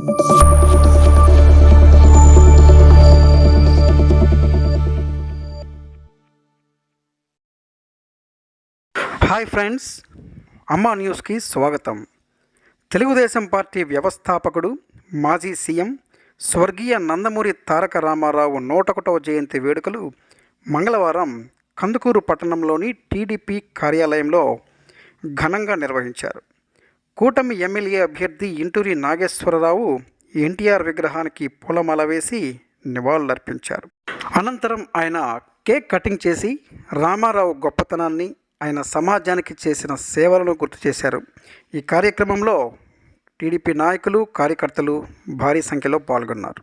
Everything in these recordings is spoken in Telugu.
హాయ్ ఫ్రెండ్స్ అమ్మ న్యూస్కి స్వాగతం. తెలుగుదేశం పార్టీ వ్యవస్థాపకుడు మాజీ సీఎం స్వర్గీయ నందమూరి తారక రామారావు నూట ఒకటవ జయంతి వేడుకలు మంగళవారం కందుకూరు పట్టణంలోని టీడీపీ కార్యాలయంలో ఘనంగా నిర్వహించారు. కూటమి ఎమ్మెల్యే అభ్యర్థి ఇంటూరి నాగేశ్వరరావు ఎన్టీఆర్ విగ్రహానికి పూలమాల వేసి నివాళులర్పించారు. అనంతరం ఆయన కేక్ కటింగ్ చేసి రామారావు గొప్పతనాన్ని ఆయన సమాజానికి చేసిన సేవలను గుర్తు చేశారు. ఈ కార్యక్రమంలో టీడీపీ నాయకులు కార్యకర్తలు భారీ సంఖ్యలో పాల్గొన్నారు.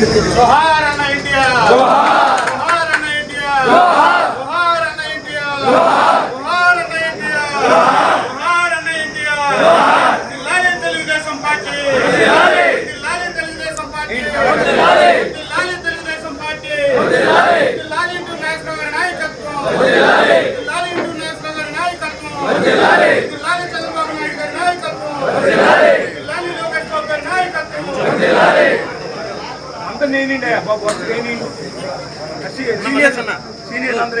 జోహార్ అన్న ఇండియా జోహార్ జోహార్ అన్న ఇండియా జోహార్ జోహార్ అన్న ఇండియా జోహార్ జోహార్ అన్న ఇండియా జోహార్ అన్న ఇండియా జోహార్ జిల్లాలే తెలుగుదేశం పార్టీ జిల్లాలే జిల్లాలే తెలుగుదేశం పార్టీ జిల్లాలే జిల్లాలే తెలుగుదేశం పార్టీ జిల్లాలే జిల్లాలే ఇంటర్నేషనల్ గారి నాయకత్వం జిల్లాలే జిల్లాలే ఇంటర్నేషనల్ గారి నాయకత్వం జిల్లాలే జిల్లాలే చంద్రబాబు నాయుడు గారి నాయకత్వం జిల్లాలే జిల్లాలే లోకేష్ బాబు గారి నాయకత్వం అంత నేనండి బాబు అంత నేను సీనియర్స్ అన్న సీనియర్స్ అందరూ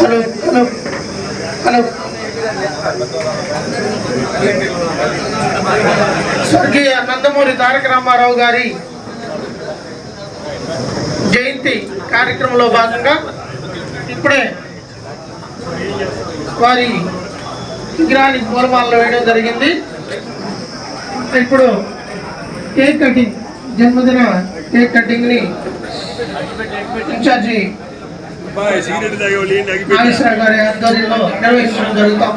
హలో హలో హలో స్వర్గీయ నందమూరి తారక రామారావు గారి జయంతి కార్యక్రమంలో భాగంగా ఇప్పుడే వారి విగ్రహానికి పూలమాలలో వేయడం జరిగింది. ఇప్పుడు కేక్ కటింగ్ జన్మదిన కేక్ కటింగ్ని ఇన్ఛార్జి నాగేశ్వర గారి ఆధ్వర్యంలో నిర్వహించడం జరుగుతాం.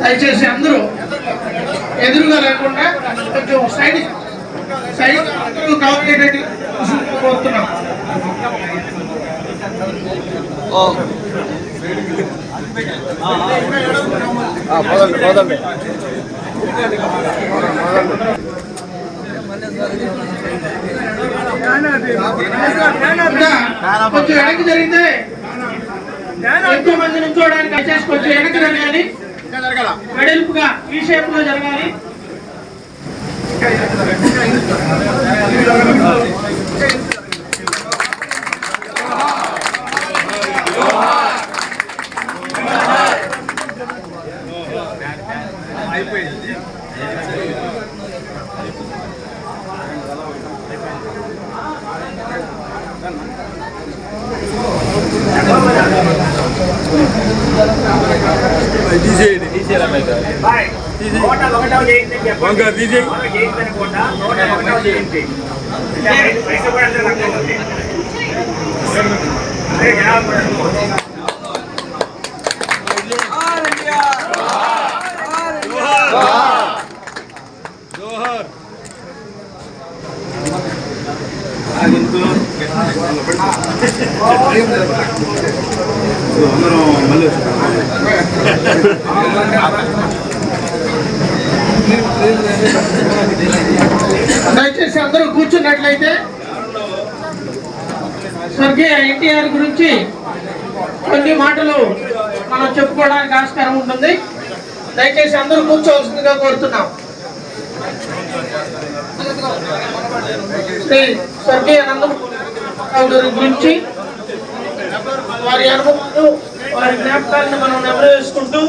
దయచేసి అందరూ ఎదురుగా లేకుండా కొంచెం సైడ్ సైడ్ కవర్ అయ్యేటట్టు కోరుతున్నాం ఇంకా కొంచెం వెనక్కి జరిగింది ఎక్కువ మంది నుంచోడానికి వచ్చేసి కొంచెం వెనక్కి జరగాలి వెడల్పుగా ఈ షేప్లో జరగాలి ఇంకా ఒకటో చేయించి వంక విజయ్ చేయించనుకుంటా హోటల్ ఎన్టీఆర్ గురించి కొన్ని మాటలు మనం చెప్పుకోవడానికి ఆస్కారం ఉంటుంది. దయచేసి అందరూ కూర్చోవలసిందిగా కోరుతున్నాం. శ్రీ స్వర్గీయ నందమూరి గురించి వారి అనుభవాలు వారి జ్ఞాపకాలను మనం నెమరు వేసుకుంటూ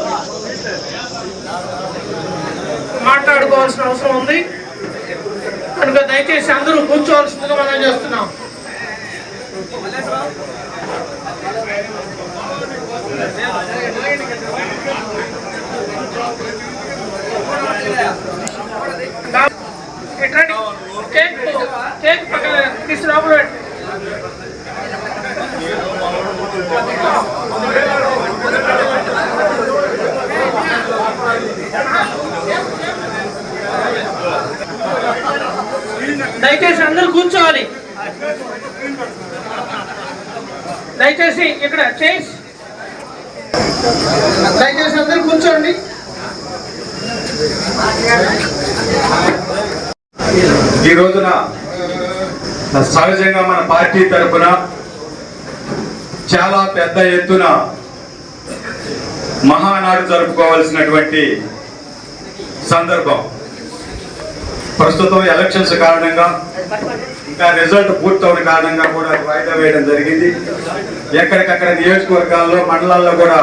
మాట్లాడుకోవాల్సిన అవసరం ఉంది. కనుక దయచేసి అందరూ కూర్చోవలసిందిగా మనం చేస్తున్నాం. కేక్ కేక్ పక్కన తీసి లోపల పెట్టు. దయచేసి అందరూ కూర్చోవాలి దయచేసి ఇక్కడ చైర్స్ దయచేసి అందరూ కూర్చోండి. ఈ రోజున సహజంగా మన పార్టీ తరఫున చాలా పెద్ద ఎత్తున మహానాడు జరుపుకోవాల్సినటువంటి సందర్భం. ప్రస్తుతం ఎలక్షన్స్ కారణంగా ఇంకా రిజల్ట్ పూర్తవని కారణంగా కూడా వాయిదా వేయడం జరిగింది. ఎక్కడికక్కడ నియోజకవర్గాల్లో మండలాల్లో కూడా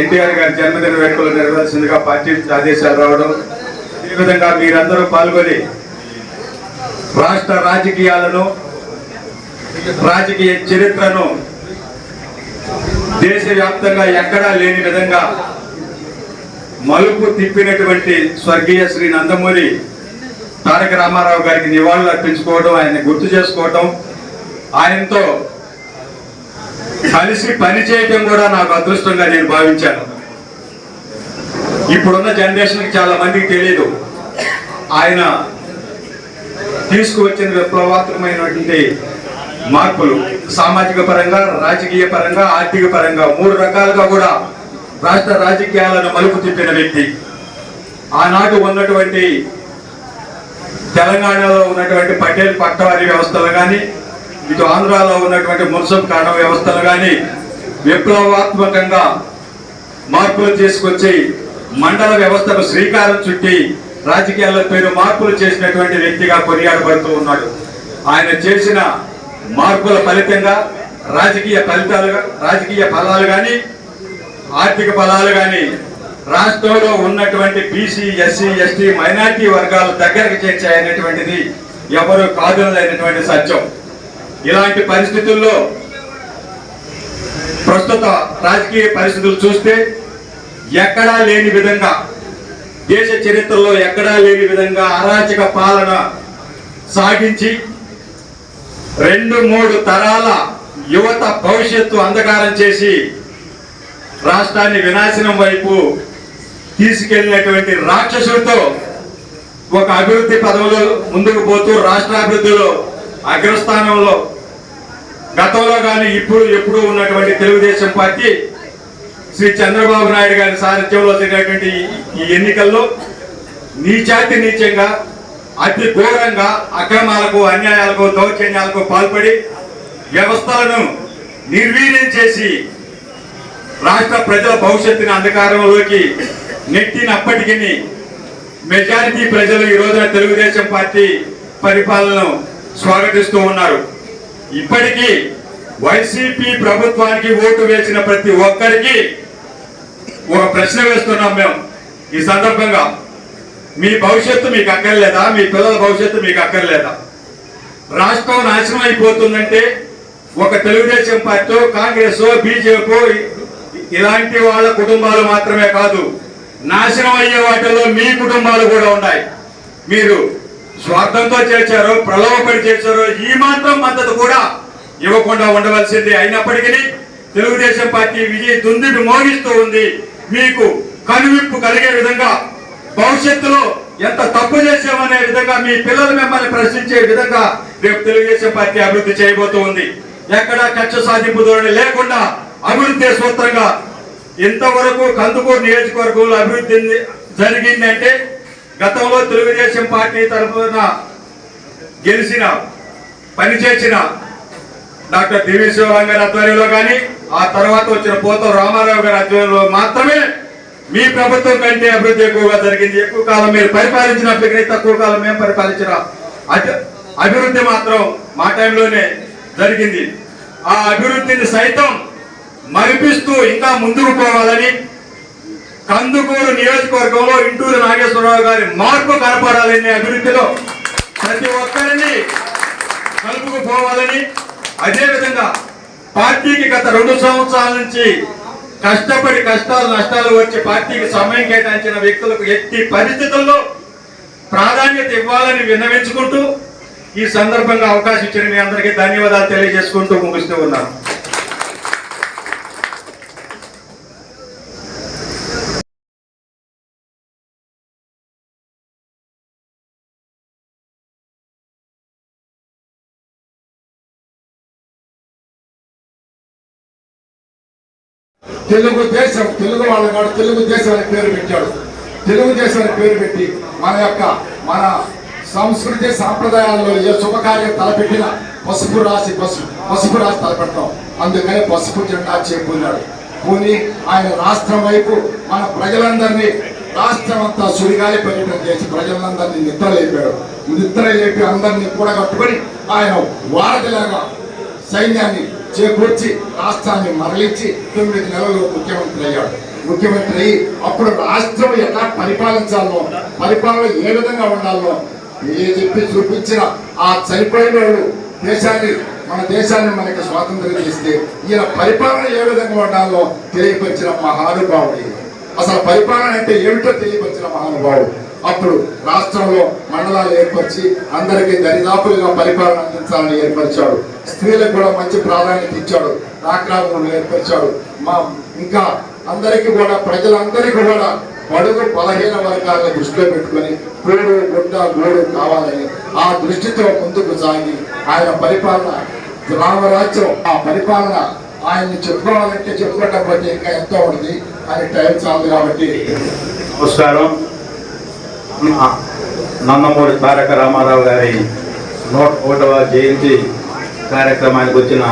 ఎన్టీఆర్ గారి జన్మదిన వేడుకలు నిర్వహించిందిగా పార్టీ ఆదేశాలు రావడం. ఈ విధంగా మీరందరూ పాల్గొని రాష్ట్ర రాజకీయాలను రాజకీయ చరిత్రను దేశవ్యాప్తంగా ఎక్కడా లేని విధంగా మలుపు తిప్పినటువంటి స్వర్గీయ శ్రీ నందమూరి తారక రామారావు గారికి నివాళులు అర్పించుకోవడం ఆయన్ని గుర్తు చేసుకోవడం ఆయనతో కలిసి పనిచేయటం కూడా నాకు అదృష్టంగా నేను భావించాను. ఇప్పుడున్న జనరేషన్కి చాలా మందికి తెలియదు ఆయన తీసుకువచ్చిన విప్లవాత్మకమైనటువంటి మార్పులు సామాజిక పరంగా రాజకీయ పరంగా ఆర్థిక పరంగా మూడు రకాలుగా కూడా రాష్ట్ర రాజకీయాలను మలుపు తిప్పిన వ్యక్తి. ఆనాడు ఉన్నటువంటి తెలంగాణలో ఉన్నటువంటి పటేల్ పట్టవారి వ్యవస్థలు కానీ ఇటు ఆంధ్రాలో ఉన్నటువంటి మున్సిపల్ కాడ వ్యవస్థలు కానీ విప్లవాత్మకంగా మార్పులు తీసుకొచ్చి మండల వ్యవస్థకు శ్రీకారం చుట్టి రాజకీయాల పేరు మార్పులు చేసినటువంటి వ్యక్తిగా కొనియాడబడుతూ ఉన్నాడు. ఆయన చేసిన మార్పుల ఫలితంగా రాజకీయ ఫలితాలు రాజకీయ ఫలాలు కానీ ఆర్థిక ఫలాలు కానీ రాష్ట్రంలో ఉన్నటువంటి బీసీ ఎస్సీ ఎస్టీ మైనార్టీ వర్గాల దగ్గరకు చేర్చాయనేటువంటిది ఎవరు కాదనలేనటువంటి సత్యం. ఇలాంటి పరిస్థితుల్లో ప్రస్తుత రాజకీయ పరిస్థితులు చూస్తే ఎక్కడా లేని విధంగా దేశ చరిత్రలో ఎక్కడా లేని విధంగా అరాచక పాలన సాగించి రెండు మూడు తరాల యువత భవిష్యత్తు అంధకారం చేసి రాష్ట్రాన్ని వినాశనం వైపు తీసుకెళ్ళినటువంటి రాక్షసులతో ఒక అభివృద్ధి పదవులు ముందుకు పోతూ రాష్ట్ర అభివృద్ధిలో అగ్రస్థానంలో గతంలో కానీ ఇప్పుడు ఎప్పుడు ఉన్నటువంటి తెలుగుదేశం పార్టీ శ్రీ చంద్రబాబు నాయుడు గారి సారథ్యంలో జరిగినటువంటి ఈ- ఈ ఎన్నికల్లో నీచాతి నీచంగా అతి ఘోరంగా అక్రమాలకు అన్యాయాలకు దౌర్జన్యాలకు పాల్పడి వ్యవస్థలను నిర్వీర్యం చేసి రాష్ట్ర ప్రజల భవిష్యత్తుని అంధకారంలోకి నెట్టినప్పటికీ మెజారిటీ ప్రజలు ఈ రోజున తెలుగుదేశం పార్టీ పరిపాలనను స్వాగతిస్తూ ఉన్నారు. ఇప్పటికీ వైసీపీ ప్రభుత్వానికి ఓటు వేసిన ప్రతి ఒక్కరికి ఒక ప్రశ్న వేస్తున్నాం మేము ఈ సందర్భంగా. మీ భవిష్యత్తు మీకు అక్కర్లేదా? మీ పిల్లల భవిష్యత్తు మీకు అక్కర్లేదా? రాష్ట్రం నాశనం అయిపోతుందంటే ఒక తెలుగుదేశం పార్టీ కాంగ్రెస్ బీజేపీ ఇలాంటి వాళ్ళ కుటుంబాలు మాత్రమే కాదు. నాశనం అయ్యే వాటిల్లో మీ కుటుంబాలు కూడా ఉన్నాయి. మీరు స్వార్థంతో చేర్చారో ప్రలోభపడి చేశారో ఈ మాత్రం మద్దతు కూడా ఇవ్వకుండా ఉండవలసింది అయినప్పటికీ తెలుగుదేశం పార్టీ విజయ దుందుడు మోగిస్తూ ఉంది. మీకు కనువిప్పు కలిగే విధంగా భవిష్యత్తులో ఎంత తప్పు చేసామనే విధంగా మీ పిల్లలు మిమ్మల్ని ప్రశ్నించే విధంగా రేపు తెలుగుదేశం పార్టీ అభివృద్ధి చేయబోతూ ఉంది. ఎక్కడ కక్ష సాధింపు ధోరణి లేకుండా అభివృద్ధి సూత్రంగా ఇంతవరకు కందుకూరు నియోజకవర్గంలో అభివృద్ధి జరిగిందంటే గతంలో తెలుగుదేశం పార్టీ తరఫున గెలిచిన పనిచేసిన డాక్టర్ దివి శివరాం గారి ఆధ్వర్యంలో కానీ ఆ తర్వాత వచ్చిన పోతం రామారావు గారి ఆధ్వర్యంలో మాత్రమే మీ ప్రభుత్వం కంటే అభివృద్ధి ఎక్కువగా జరిగింది. ఎక్కువ కాలం మీరు పరిపాలించినప్పటికీ తక్కువ కాలం మేము పరిపాలించిన అభివృద్ధి మాత్రం మా టైంలోనే జరిగింది. ఆ అభివృద్ధిని సైతం మరిపిస్తూ ఇంకా ముందుకు పోవాలని కందుకూరు నియోజకవర్గంలో ఇంటూరు నాగేశ్వరరావు గారి మార్పు కనపడాలని అభివృద్ధిలో ప్రతి ఒక్కరిని కలుపుకు పోవాలని అదేవిధంగా పార్టీకి గత రెండు సంవత్సరాల నుంచి కష్టపడి కష్టాలు నష్టాలు వచ్చి పార్టీకి సమయం కేటాయించిన వ్యక్తులకు ఎట్టి పరిస్థితుల్లో ప్రాధాన్యత ఇవ్వాలని విన్నవించుకుంటూ ఈ సందర్భంగా అవకాశం ఇచ్చిన మీ అందరికీ ధన్యవాదాలు తెలియజేసుకుంటూ ముగిస్తూ ఉన్నాను. తెలుగుదేశం తెలుగు వాళ్ళ కాదు తెలుగుదేశం అనే పేరు పెట్టాడు. తెలుగుదేశం అనే పేరు పెట్టి మన యొక్క మన సంస్కృతి సాంప్రదాయాల్లో ఏ శుభకార్యం తలపెట్టిన పసుపు రాసి పసుపు పసుపు రాసి తలపెడతాం. అందుకని పసుపు జెండా చేకూరాడు పోని ఆయన రాష్ట్రం వైపు మన ప్రజలందరినీ రాష్ట్రం అంతా సుడిగాలి పర్యటన చేసి ప్రజలందరినీ నిద్ర లేపాడు నిద్ర లేపి అందరినీ కూడా కట్టుకొని ఆయన వారధిలాగా సైన్యాన్ని చేకూర్చి రాష్ట్రాన్ని మరలించి తొమ్మిది నెలల్లో ముఖ్యమంత్రి అయ్యాడు. ముఖ్యమంత్రి అయ్యి అప్పుడు రాష్ట్రం ఎలా పరిపాలించాలో పరిపాలన ఏ విధంగా ఉండాలో ఏ చెప్పి చూపించిన ఆ చనిపోయిన దేశాన్ని మన దేశాన్ని మనకి స్వాతంత్రం చేస్తే ఈయన పరిపాలన ఏ విధంగా ఉండాలో తెలియపరిచిన మహానుభావుడు అసలు పరిపాలన అంటే ఏమిటో తెలియపరిచిన మహానుభావుడు. అప్పుడు రాష్ట్రంలో మండలాలు ఏర్పరిచి అందరికీ దరిదాపులుగా పరిపాలన అందించాలని ఏర్పరిచాడు. స్త్రీలకు కూడా మంచి ప్రాధాన్యత ఇచ్చాడు. రాక్రాములు ఏర్పరిచాడు. మా ఇంకా అందరికీ కూడా ప్రజలందరికీ కూడా బడుగు బలహీన వర్గాలను దృష్టిలో పెట్టుకొని కూడు గుడ్డ గూడు కావాలని ఆ దృష్టితో ముందుకు సాగి ఆయన పరిపాలన రామరాజ్యం ఆ పరిపాలన ఆయన్ని చెప్పుకోవాలంటే చెప్పుకోవటం బట్టి ఇంకా ఎంతో ఉంది. అని టైం చాలు కాబట్టి. నమస్కారం. నందమూరి తారక రామారావు గారి నూట ఒకటవ జయంతి కార్యక్రమానికి వచ్చిన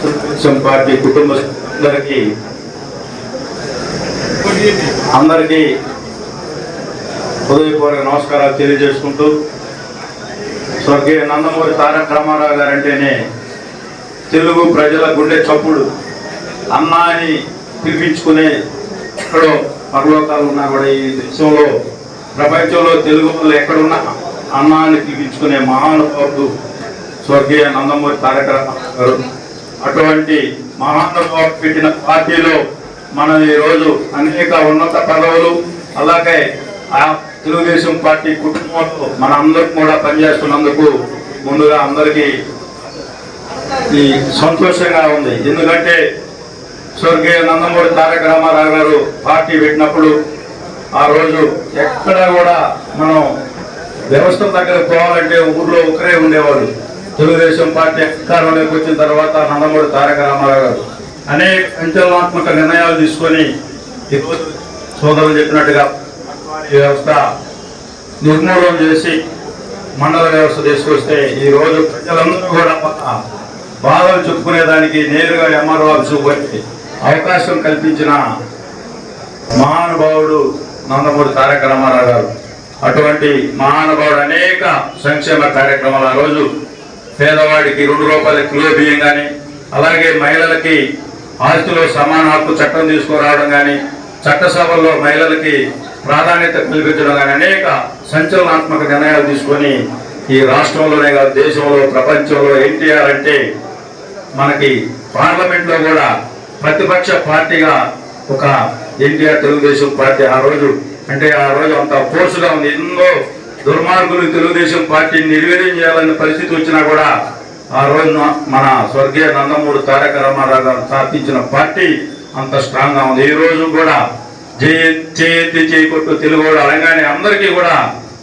తెలుగుదేశం పార్టీ కుటుంబస్తులందరికీ అందరికీ హృదయపూర్వక నమస్కారాలు తెలియజేసుకుంటూ స్వర్గీయ నందమూరి తారక రామారావు గారు అంటేనే తెలుగు ప్రజల గుండె చప్పుడు అన్నా అని పిలిపించుకునే ఇక్కడ పరలోకాలు ఉన్నా కూడా ఈ దేశంలో ప్రపంచంలో తెలుగు వాళ్ళు ఎక్కడున్నా అన్నాన్ని తీపించుకునే పిలిపించుకునే మహానుభావుడు స్వర్గీయ నందమూరి తారక రామారావు గారు. అటువంటి మహానుభావుడు పెట్టిన పార్టీలో మనం ఈరోజు అనేక ఉన్నత పదవులు అలాగే ఆ తెలుగుదేశం పార్టీ కుటుంబంలో మన అందరం కూడా పనిచేస్తున్నందుకు ముందుగా అందరికీ ఈ సంతోషంగా ఉంది. ఎందుకంటే స్వర్గీయ నందమూరి తారక రామారావు గారు పార్టీ పెట్టినప్పుడు ఆ రోజు ఎక్కడ కూడా మనం వ్యవస్థ దగ్గర పోవాలంటే ఊర్లో ఒకరే ఉండేవాళ్ళు. తెలుగుదేశం పార్టీ అధికారంలోకి వచ్చిన తర్వాత నందమూరి తారక రామారావు గారు అనేక సంచలనాత్మక నిర్ణయాలు తీసుకొని ఈరోజు సోదరులు చెప్పినట్టుగా ఈ వ్యవస్థ నిర్మూలన చేసి మండల వ్యవస్థ తీసుకొస్తే ఈ రోజు ప్రజలందరూ కూడా బాధలు చెప్పుకునేదానికి నేరుగా ఎంఆర్ఓ ఆఫీసు పోయి అవకాశం కల్పించిన మహానుభావుడు నందమూరి తారక రామారావు గారు. అటువంటి మహానుభావుడు అనేక సంక్షేమ కార్యక్రమాలు ఆ రోజు పేదవాడికి రెండు రూపాయల కిలో బియ్యం కానీ అలాగే మహిళలకి ఆస్తిలో సమాన హక్కు చట్టం తీసుకురావడం కానీ చట్టసభల్లో మహిళలకి ప్రాధాన్యత కల్పించడం కానీ అనేక సంచలనాత్మక నిర్ణయాలు తీసుకొని ఈ రాష్ట్రంలోనే కాదు దేశంలో ప్రపంచంలో ఎన్టీఆర్ అంటే మనకి పార్లమెంట్లో కూడా ప్రతిపక్ష పార్టీగా ఒక ఎన్టీఆర్ తెలుగుదేశం పార్టీ ఆ రోజు అంటే ఆ రోజు అంత ఫోర్స్గా ఉంది. ఎన్నో దుర్మార్గులు తెలుగుదేశం పార్టీని నిర్వీర్యం చేయాలనే పరిస్థితి వచ్చినా కూడా ఆ రోజున మన స్వర్గీయ నందమూరి తారక రామారావు గారు స్థాపించిన పార్టీ అంత స్ట్రాంగ్గా ఉంది. ఈ రోజు కూడా జయ చేతి చేయకొట్టు తెలుగు అనగానే అందరికీ కూడా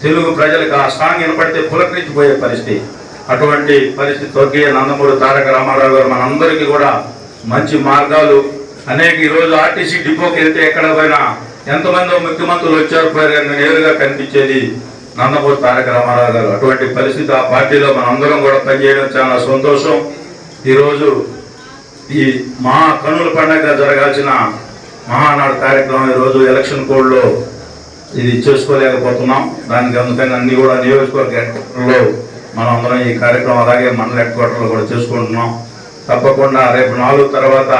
తెలుగు ప్రజలకు ఆ స్ట్రాంగ్ వినపడితే పులకరించిపోయే పరిస్థితి. అటువంటి పరిస్థితి స్వర్గీయ నందమూరి తారక రామారావు గారు మనందరికీ కూడా మంచి మార్గాలు. అనేక ఈరోజు ఆర్టీసీ డిపోకి వెళ్తే ఎక్కడ పోయినా ఎంతమందో ముఖ్యమంత్రులు వచ్చారు పోయారు నేరుగా కనిపించేది నందమూరి తారక రామారావు గారు. అటువంటి పరిస్థితి ఆ పార్టీలో మనందరం కూడా పనిచేయడం చాలా సంతోషం. ఈరోజు ఈ మహా కనుల పండగ జరగాల్సిన మహానాడు కార్యక్రమం ఈరోజు ఎలక్షన్ కోడ్లో ఇది చేసుకోలేకపోతున్నాం. దానికి అందుకని అన్ని కూడా నియోజకవర్గ హెడ్ మనం అందరం ఈ కార్యక్రమం అలాగే మండల హెడ్ క్వార్టర్లో కూడా చేసుకుంటున్నాం. తప్పకుండా రేపు నాలుగు తర్వాత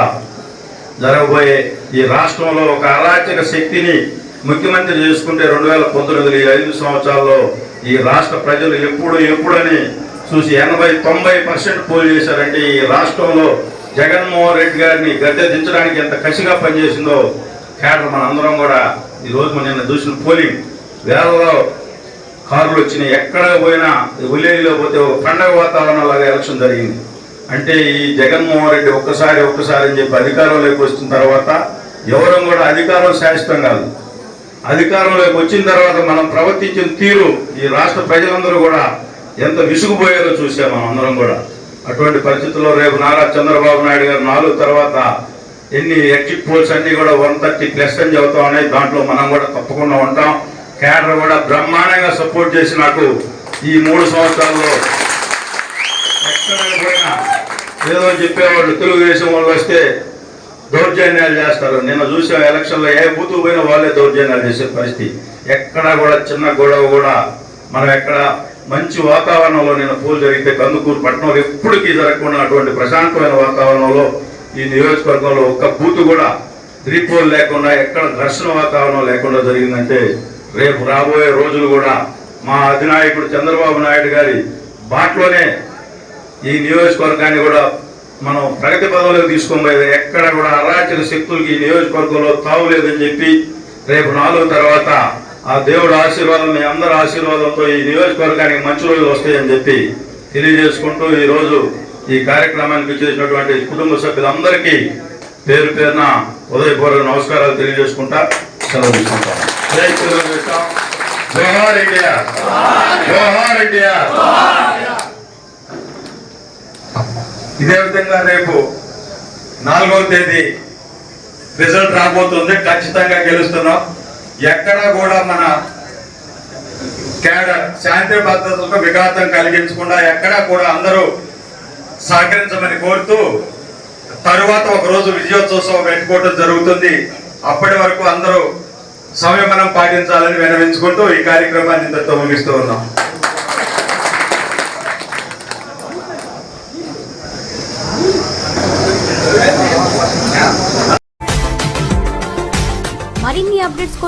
జరగబోయే ఈ రాష్ట్రంలో ఒక అరాచక శక్తిని ముఖ్యమంత్రి చేసుకుంటే రెండు వేల పంతొమ్మిది ఈ ఐదు సంవత్సరాల్లో ఈ రాష్ట్ర ప్రజలు ఎప్పుడు ఎప్పుడని చూసి ఎనభై తొంభై పర్సెంట్ పోల్ చేశారంటే ఈ రాష్ట్రంలో జగన్మోహన్ రెడ్డి గారిని గద్దె దించడానికి ఎంత కసిగా పనిచేసిందో కేటర్ మన అందరం కూడా ఈ మనం నిన్న చూసిన పోలింగ్. వేలలో కారులు వచ్చినాయి. ఎక్కడ పోయినా విలేజ్లో పోతే ఒక పండగ వాతావరణం ఎలక్షన్ జరిగింది. అంటే ఈ జగన్మోహన్ రెడ్డి ఒక్కసారి ఒక్కసారి అని చెప్పి అధికారంలోకి వచ్చిన తర్వాత ఎవరం కూడా అధికారం శాశ్వతం కాదు. అధికారంలోకి వచ్చిన తర్వాత మనం ప్రవర్తించిన తీరు ఈ రాష్ట్ర ప్రజలందరూ కూడా ఎంత విసుగుపోయారో చూసాం మనం అందరం కూడా. అటువంటి పరిస్థితుల్లో రేపు నారా చంద్రబాబు నాయుడు గారు నాలుగు తర్వాత ఎన్ని ఎగ్జిట్ పోల్స్ అన్ని కూడా వన్ థర్టీ ప్లస్ అని చెబుతా ఉన్నాయి. దాంట్లో మనం కూడా తప్పకుండా ఉంటాం. కేడర్ కూడా బ్రహ్మాండంగా సపోర్ట్ చేసి నాకు ఈ మూడు సంవత్సరాల్లో ఎక్కడ పోయినా ఏదో చెప్పేవాళ్ళు తెలుగుదేశం వాళ్ళు వస్తే దౌర్జన్యాలు చేస్తారు. నిన్న చూసాం ఎలక్షన్లో ఏ బూతు పోయినా వాళ్ళే దౌర్జన్యాలు చేసే పరిస్థితి. ఎక్కడ కూడా చిన్న గొడవ కూడా మనం ఎక్కడ మంచి వాతావరణంలో నిన్న పూలు జరిగితే కందుకూరు పట్టణంలో ఎప్పటికీ జరగకుండా అటువంటి ప్రశాంతమైన వాతావరణంలో ఈ నియోజకవర్గంలో ఒక్క బూతు కూడా రీపోల్ లేకుండా ఎక్కడ ఘర్షణ వాతావరణం లేకుండా జరిగిందంటే రేపు రాబోయే రోజులు కూడా మా అధినాయకుడు చంద్రబాబు నాయుడు గారి బాటలోనే ఈ నియోజకవర్గాన్ని కూడా మనం ప్రగతి పదవులకు తీసుకొని ఎక్కడ కూడా అరాచక శక్తులకి ఈ నియోజకవర్గంలో తావులేదని చెప్పి రేపు నాలుగు తర్వాత ఆ దేవుడు ఆశీర్వాదం మీ అందరి ఆశీర్వాదంతో ఈ నియోజకవర్గానికి మంచి రోజులు వస్తాయని చెప్పి తెలియజేసుకుంటూ ఈరోజు ఈ కార్యక్రమానికి చేసినటువంటి కుటుంబ సభ్యులందరికీ పేరు పేరున ఉదయపూర్వక నమస్కారాలు తెలియజేసుకుంటా సెలవు తీసుకుంటాం. జై తెలుగుదేశం జోహార్ ఇండియా జోహార్ ఇండియా ఇదే విధంగా రేపు నాలుగవ తేదీ రిజల్ట్ రాబోతుంది. ఖచ్చితంగా గెలుస్తున్నాం. ఎక్కడా కూడా మన కేడర్ శాంతి భద్రతలకు విఘాతం కలిగించకుండా ఎక్కడా కూడా అందరూ సహకరించమని కోరుతూ తరువాత ఒక రోజు విజయోత్సవం పెట్టుకోవడం జరుగుతుంది. అప్పటి వరకు అందరూ సంయమనం పాటించాలని వినవించుకుంటూ ఈ కార్యక్రమాన్ని ఇంతతో ముగిస్తూ ఉన్నాం.